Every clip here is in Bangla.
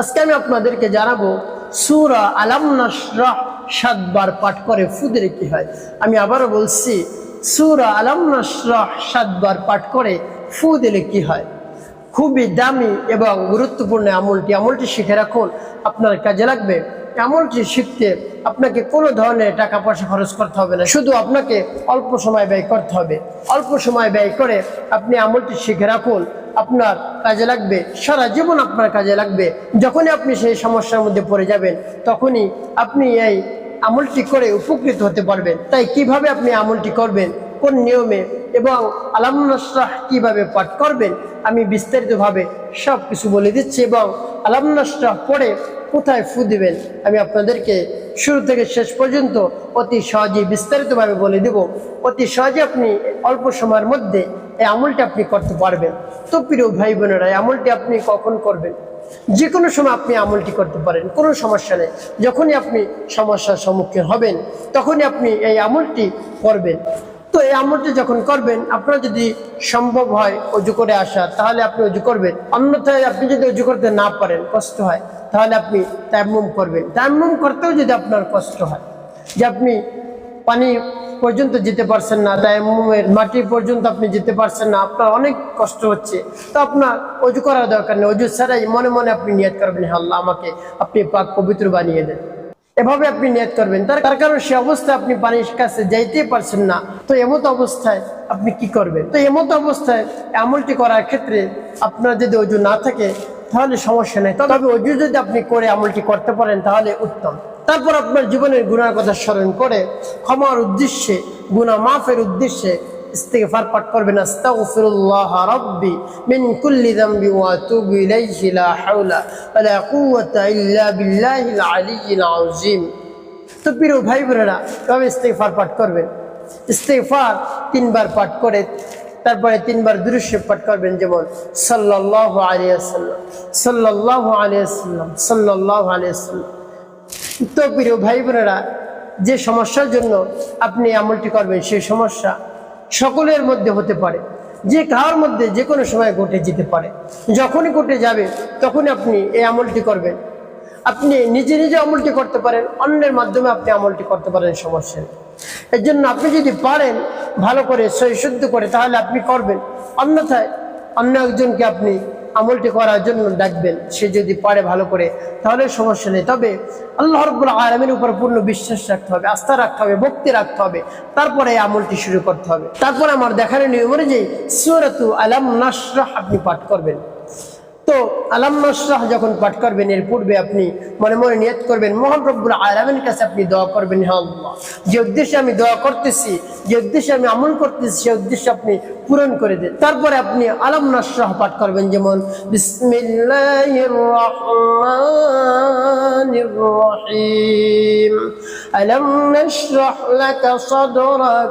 আজকে আমি আপনাদেরকে জানাব, সুরা আলাম নাসরাহ সাতবার পাঠ করে ফুদের কি হয়? আমি আবারও বলছি, সুরা আলাম নাসরাহ সাতবার পাঠ করে ফু দিলে কি হয়? খুবই দামি এবং গুরুত্বপূর্ণ আমলটি। আমলটি শিখে রাখুন, আপনার কাজে লাগবে। আমলটি শিখতে আপনাকে কোনো ধরনের টাকা পয়সা খরচ করতে হবে না। শুধু আপনাকে অল্প সময় ব্যয় করতে হবে। অল্প সময় ব্যয় করে আপনি আমলটি শিখে রাখুন। আপনার কাজে লাগবে, সারা জীবন আপনার কাজে লাগবে। যখনই আপনি সেই সমস্যার মধ্যে পড়ে যাবেন, তখনই আপনি এই আমলটি করে উপকৃত হতে পারবেন। তাই কীভাবে আপনি আমলটি করবেন, কোন নিয়মে এবং আলাম নসরাহ কীভাবে পাঠ করবেন, আমি বিস্তারিতভাবে সব কিছু বলে দিচ্ছি এবং আলাম পড়ে কোথায় ফু দিবেন? আমি আপনাদেরকে শুরু থেকে শেষ পর্যন্ত অতি সহজেই বিস্তারিতভাবে বলে দেব। অতি সহজে আপনি অল্প সময়ের মধ্যে এই আমলটি আপনি করতে পারবেন। তো প্রিয় ভাই বোনেরা এই আমলটি আপনি কখন করবেন? যে কোনো সময় আপনি আমলটি করতে পারেন, কোনো সমস্যা নেই। যখনই আপনি সমস্যার সম্মুখীন হবেন, তখনই আপনি এই আমলটি করবেন। তো এই আমলটি যখন করবেন, আপনার যদি সম্ভব হয় অজু করে আসা, তাহলে আপনি অজু করবেন। অন্যথায় আপনি যদি অজু করতে না পারেন, কষ্ট হয়, তাহলে আপনি তায়াম্মুম করবেন। তায়াম্মুম করতেও যদি আপনার কষ্ট হয়, যে আপনি পানি পর্যন্ত যেতে পারছেন না, তায়াম্মুমের মাটি পর্যন্ত আপনি যেতে পারছেন না, আপনার অনেক কষ্ট হচ্ছে, তো আপনার অজু করার দরকার নেই। অজু ছাড়াই মনে মনে আপনি নিয়ত করবেন আল্লাহ, আমাকে আপনি পাক পবিত্র বানিয়ে দেন। এভাবে আপনি নিয়ত করবেন। তার কারণ সে অবস্থায় আপনি পানির কাছে যাইতেই পারছেন না। তো এমতো অবস্থায় আপনি কি করবেন? তো এমতো অবস্থায় আমলটি করার ক্ষেত্রে আপনার যদি অজু না থাকে, তাহলে সমস্যা নেই। তবে অজু যদি আপনি করে আমলটি করতে পারেন, তাহলে উত্তম। তারপর আপনার জীবনের গুণার কথা স্মরণ করে ক্ষমার উদ্দেশ্যে গুণা মাফের উদ্দেশ্যে ইস্তেগফার পাঠ করবেন, আস্তাগফিরুল্লাহ রাব্বি মিন কুল্লি যামবি ওয়া আতুবু ইলাইহি, লা হাওলা ওয়ালা কুওয়াতা ইল্লা বিল্লাহিল আলিয়্যিল আযীম। তো প্রিয় ভাই বোনেরা তবে ইস্তেগফার পাঠ করবেন। ইস্তেগফার তিনবার পাঠ করে, তারপরে তিনবার দৃশ্য পাঠ করবেন, যেমন সাল্লাল্লাহু আলাইহি ওয়াসাল্লাম, সাল্লাল্লাহু আলাইহি ওয়াসাল্লাম। তো প্রিয় ভাই বোনেরা, যে সমস্যার জন্য আপনি আমলটি করবেন, সেই সমস্যা সকলের মধ্যে হতে পারে। যে কার মধ্যে যে কোনো সময় ঘটে যেতে পারে। যখনই ঘটে যাবে তখন আপনি এই আমলটি করবেন। আপনি নিজে নিজে আমলটি করতে পারেন, অন্যের মাধ্যমে আপনি আমলটি করতে পারেন, সমস্যা এর জন্য আপনি যদি পারেন, ভালো করে, সহি, শুদ্ধ করে, তাহলে আপনি করবেন। অন্যথায় অন্য একজনকে আপনি আমলটি করার জন্য ডাকবেন। সে যদি পারে ভালো করে, তাহলে সমস্যা নেই। তবে আল্লাহ রব্বুল আলমের উপর পূর্ণ বিশ্বাস রাখতে হবে, আস্থা রাখতে হবে, ভক্তি রাখতে হবে। তারপরে এই আমলটি শুরু করতে হবে। তারপর আমার দেখার নিয়ম অনুযায়ী সুরাতু আলম নাসরাহ আপনি পাঠ করবেন। তো আলাম যখন পাঠ করবেন, এর পূর্বে আপনি মনে মনে নিয়ত করবেন, মোহান রব্বুল আলমের কাছে আপনি দোয়া করবেন হ্যাঁ যে উদ্দেশ্যে আমি দোয়া করতেছি, যে উদ্দেশ্যে আমি আমল করতেছি, সে উদ্দেশ্য আপনি পূরণ করে দেন। তারপরে আপনি আলাম নাসরাহ পাঠ করবেন, যেমন সাদরাক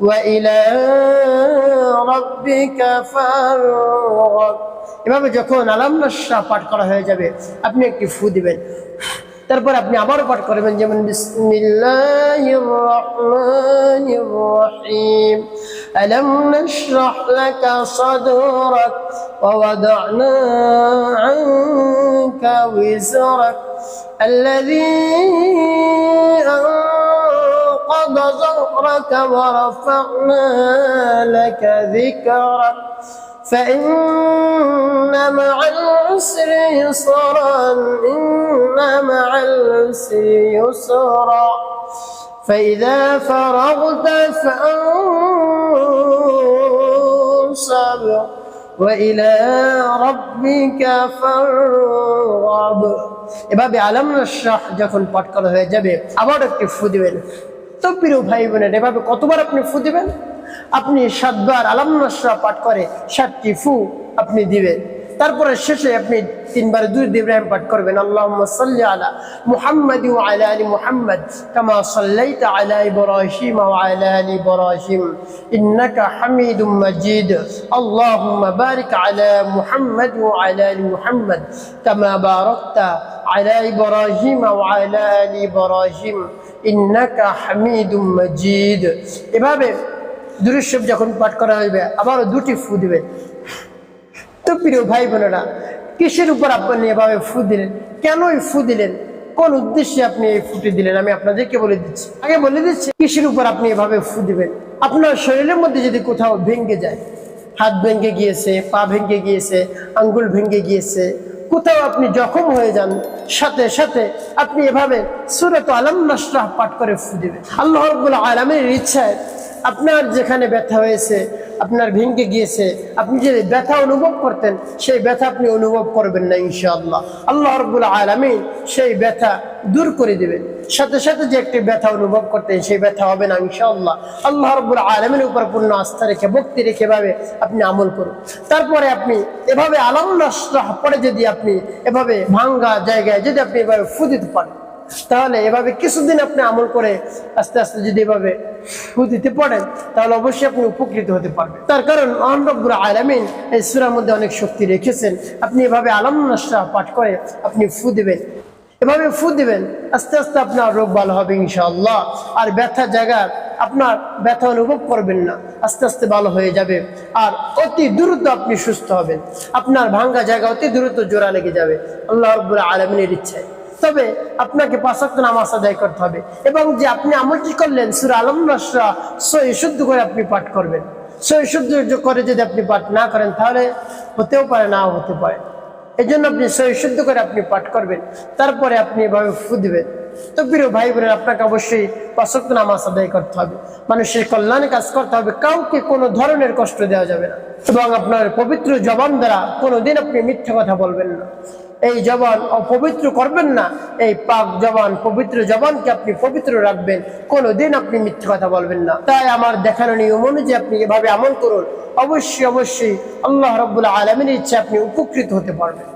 وإلى ربك فارغب এভাবে যখন আলাম নাসরা পাঠ করা হয়ে যাবে আপনি একটি ফু দিবেন তারপর আপনি আবারও পাঠ করবেন যেমন বিসমিল্লাহির রহমানির রহিম আলাম নাশরাহ লাকা সাদরাক ওয়া ওয়াদা'না আনকা ওয়িজরাক الذي أنقض ظهرك ورفعنا لك ذكرك فإن مع العسر يسرا إن مع العسر يسرا فإذا فرغت فانصب وإلى ربك فارغب এভাবে আলম শাহ যখন পাঠ করা হয়ে যাবে আবার একটি ফু দিবেন তো প্রিয় ভাই বোনের এভাবে কতবার আপনি ফু দিবেন? আপনি সাতবার আলাম নসরা পাঠ করে সাতটি ফু আপনি দিবেন। তারপরে শেষে আপনি তিনবার দুই ইব্রাহিম পাঠ করবেন। আল্লাহুম্মা সাল্লি আলা মুহাম্মাদ আলা মুহাম্মাদ কামা সাল্লাইতা আলা ইব্রাহিম আলা ইব্রাহিম। ইন্নাকা হামিদুম মাজিদ। আল্লাহুম্মা বারিক আলা মুহাম্মাদ আলা মুহাম্মাদ কামা বারাকতা আলা ইব্রাহিম আলি ইব্রাহিম। এভাবে দৃশ্য যখন পাঠ করা হইবে, আবারও দুটি ফু দিবে। তো প্রিয় ভাই বোনেরা, কিসের উপর আপনি এভাবে ফু দিলেন? কেন এই ফু দিলেন? কোন উদ্দেশ্যে আপনি এই ফুটি দিলেন? আমি আপনাদেরকে বলে দিচ্ছি। আগে বলে দিচ্ছি, কিসের উপর আপনি এভাবে ফু দিবেন? আপনার শরীরের মধ্যে যদি কোথাও ভেঙে যায়, হাত ভেঙে গিয়েছে, পা ভেঙে গিয়েছে, আঙ্গুল ভেঙ্গে গিয়েছে কোথাও আপনি জখম হয়ে যান, সাথে সাথে আপনি এভাবে সুরত আলম নাসরাহ পাঠ করে ফু দেবেন। আল্লাহ রব্বুল আলমের ইচ্ছায় আপনার যেখানে ব্যথা হয়েছে, আপনার ভেঙে গিয়েছে, আপনি যে ব্যথা অনুভব করতেন, সেই ব্যথা আপনি অনুভব করবেন না ইনশাআল্লাহ। আল্লাহ রব্বুল আলমী সেই ব্যথা দূর করে দেবেন। সাথে সাথে যে একটি ব্যথা অনুভব করতেন সেই ব্যথা হবে না, ইনশাআল্লাহ। আল্লাহ রব্বুল আলমের উপর পূর্ণ আস্থা রেখে, ভক্তি রেখে এভাবে আপনি আমল করুন। তারপরে আপনি এভাবে নাসরাহ পরে যদি আপনি এভাবে ভাঙ্গা জায়গায় যদি আপনি এভাবে ফু দিতে পারেন, তাহলে এভাবে কিছুদিন আপনি আমল করে আস্তে আস্তে যদি এভাবে দিতে পারেন, তাহলে অবশ্যই আপনি উপকৃত হতে পারবেন। তার কারণ অনরব্বুর আলামিন এই সুরার মধ্যে অনেক শক্তি রেখেছেন। আপনি এভাবে আলম নাসরা পাঠ করে আপনি ফু দিবেন। এভাবে ফু দিবেন, আস্তে আস্তে আপনার রোগ ভালো হবে ইনশাআল্লাহ। আর ব্যথা জায়গা, আপনার ব্যথা অনুভব করবেন না, আস্তে আস্তে ভালো হয়ে যাবে। আর অতি দ্রুত আপনি সুস্থ হবেন। আপনার ভাঙ্গা জায়গা অতি দ্রুত জোড়া লেগে যাবে। আল্লাহ রব্বুর আলমিনের ইচ্ছায়। তবে আপনাকে পাঁচাত্ত নামাজ আদায় করতে হবে। এবং যে আপনি আমলটি করলেন, সুর আলম নাসরা সই শুদ্ধ করে আপনি পাঠ করবেন। সই শুদ্ধ করে যদি আপনি পাঠ না করেন, তাহলে হতেও পারে, নাও হতে পারে। এই জন্য আপনি শুদ্ধ করে আপনি পাঠ করবেন। তারপরে আপনি এভাবে ফু দিবেন। তো প্রিয় ভাই বোনের, আপনাকে অবশ্যই পাশক্ত নামাজ আদায় করতে হবে। মানুষের কল্যাণে কাজ করতে হবে। কাউকে কোনো ধরনের কষ্ট দেওয়া যাবে না। এবং আপনার পবিত্র জবান দ্বারা কোনোদিন আপনি মিথ্যা কথা বলবেন না। এই জবান অপবিত্র করবেন না। এই পাক জবান, পবিত্র জবানকে আপনি পবিত্র রাখবেন। কোনোদিন আপনি মিথ্যে কথা বলবেন না। তাই আমার দেখানো নিয়ম অনুযায়ী আপনি এভাবে আমল করুন। অবশ্যই অবশ্যই আল্লাহ রব্বুল আলমিনের ইচ্ছে আপনি উপকৃত হতে পারবেন।